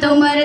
tumar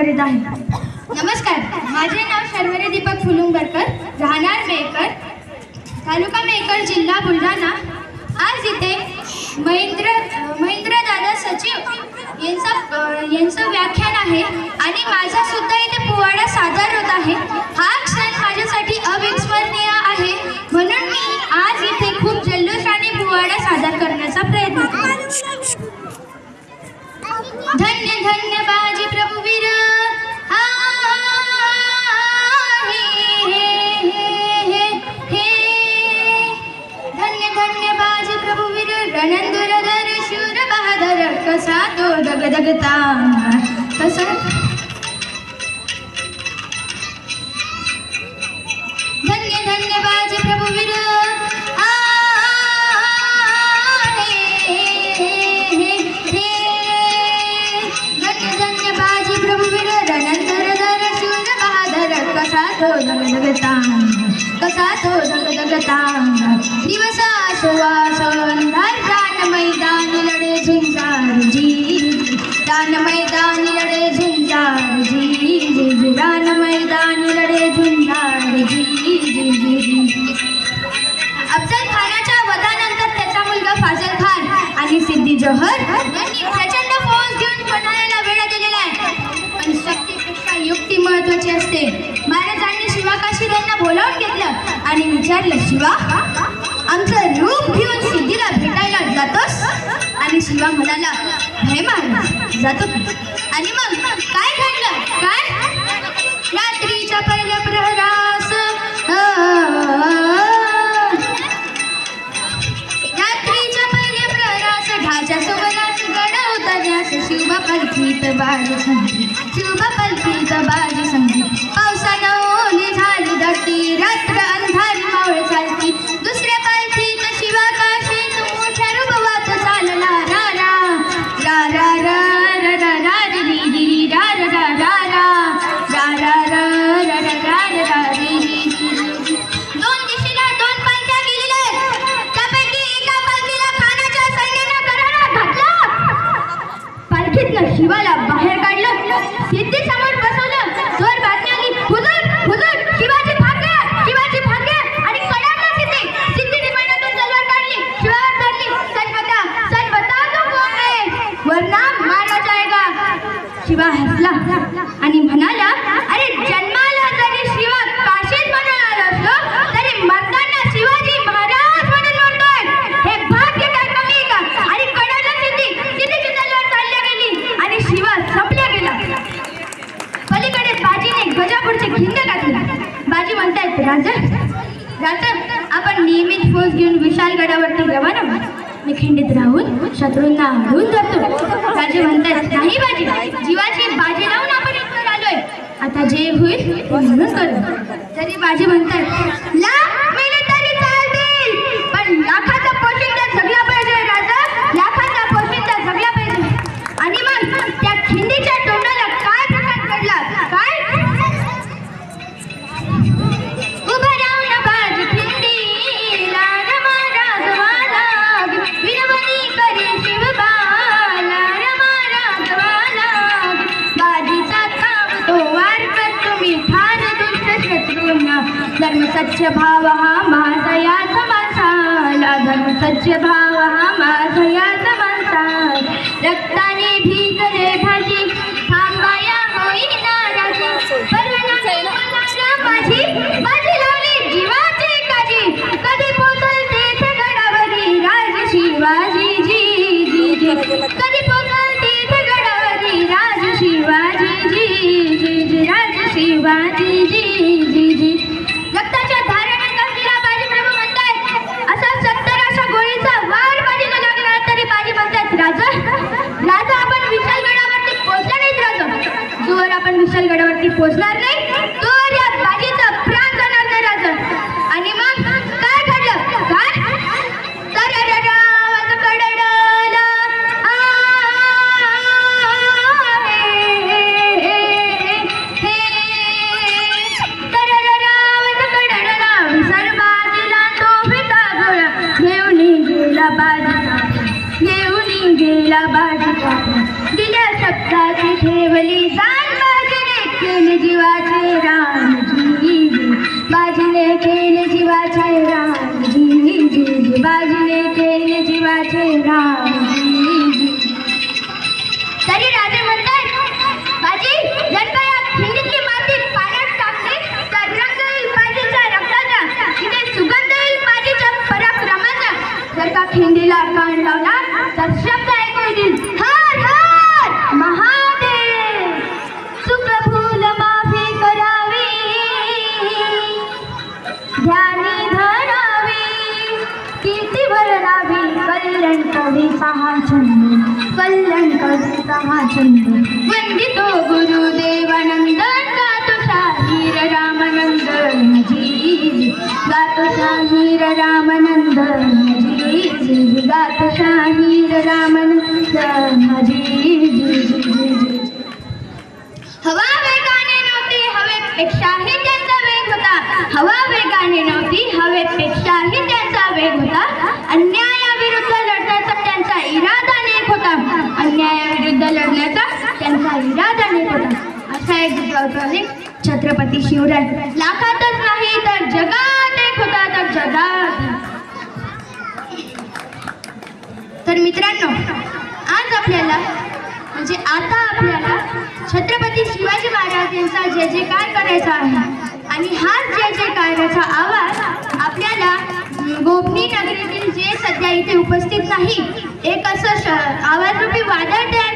करीत आहे नमस्कार माझे नाव शर्वरे दीपक फुलुंगरकर राहणार मेकर तालुका मेकर जिल्हा बुलढाणा. आज इथे महेंद्र दादा सचिव यांचा यांचं व्याख्यान आहे आणि माझा सुद्धा इथे पोवाडा सादर होत आहे. हा तो जगदगतांग कसा तो जगदगतांग दिवसा सुवास अंधार दान मैदान लढे झुंजारजी दान मैदान लढे झुंजारजी जी दान जी अफजल खानाच्या वधानंतर त्याचा मुलगा फाजल खान आणि सिद्धी जहर यांनी प्रचंड फौज घेऊन पठाणाला वेळ दिलेला आहे पण युक्ती महत्वाची असते महाराज काकाशी त्यांना बोलावून घेतलं आणि विचारलं शिवा आमचं रूप घेऊन सिद्धीला भेटायला जातोस? आणि शिवा म्हणाला हे महाराज जातो आणि मग काय घडलं? काय? रात्रीच्या पहिल्या प्रहरास रात्रीच्या पहिल्या प्रहरास ढाच्या सोबत होता ज्यास शिवबा पालखीत बाज शिवबा पालखीत बाज गाजर आपण नियमित फौज घेऊन विशाल गडावरती रवाना खिंडीत राहून शत्रूंना हरून जातो राजे म्हणतात नाही बाजी जीवाची बाजी लावून आपण इथं आलोय. आता जे होईल म्हणून करू. तरी बाजी म्हणतात ला धर्म सच्च भाव हा माझा याच माणसाला धर्म सच्च भाव हा माझा याच माणसाला रक्ता पोचणार नाही. या बाजीचा प्राण जाणार नाही राजा. आणि मग काय घडलं? काय? तो गेला दिल्या सत्ताची ठेवली जाण. बाजीने जीवाचे राम जी बाजीने केले जीवाचे राम जी जी. बाजीने जीवाचे राम जी गातो शाहीर रामानंदन जी गातो शाहीर रामानंदन जी जी जी हवा वेगाने नव्हती हवेपेक्षाही त्यांचा वेग होता. हवा वेगाने नव्हती हवेपेक्षाही त्यांचा वेग होता. अन्यायाविरुद्ध लढण्याचा त्यांचा इरादा नेक होता. अन्यायाविरुद्ध लढण्याचा त्यांचा इरादा नेक होता. असा एक छत्रपती शिवराय. लाखातच तर मित्रांनो आज आपल्याला म्हणजे आता आपल्याला छत्रपती शिवाजी महाराज यांचा जय काय करायचा आहे आणि हाच जय कार्याचा आवाज आपल्याला गोपनी नगरीतील जे सध्या इथे उपस्थित नाही एक असं आवाजरूपी वादळ तयार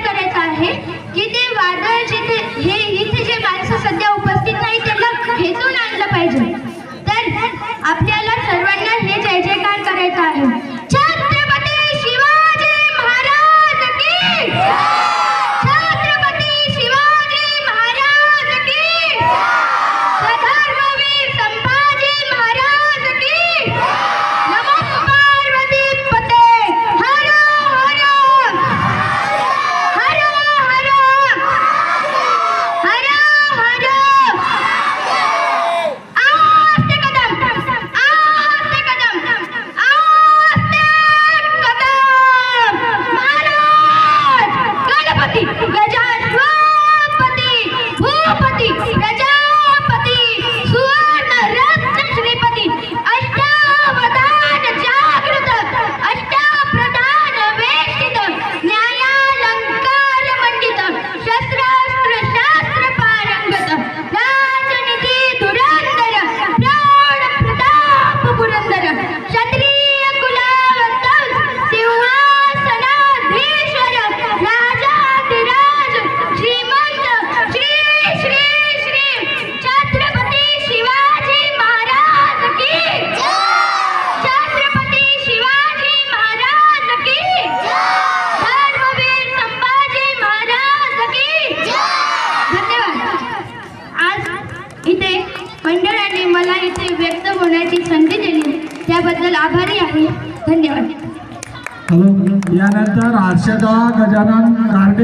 त्याबद्दल आभारी आहे. धन्यवाद. यानंतर हर्षदा गजानन गार्डे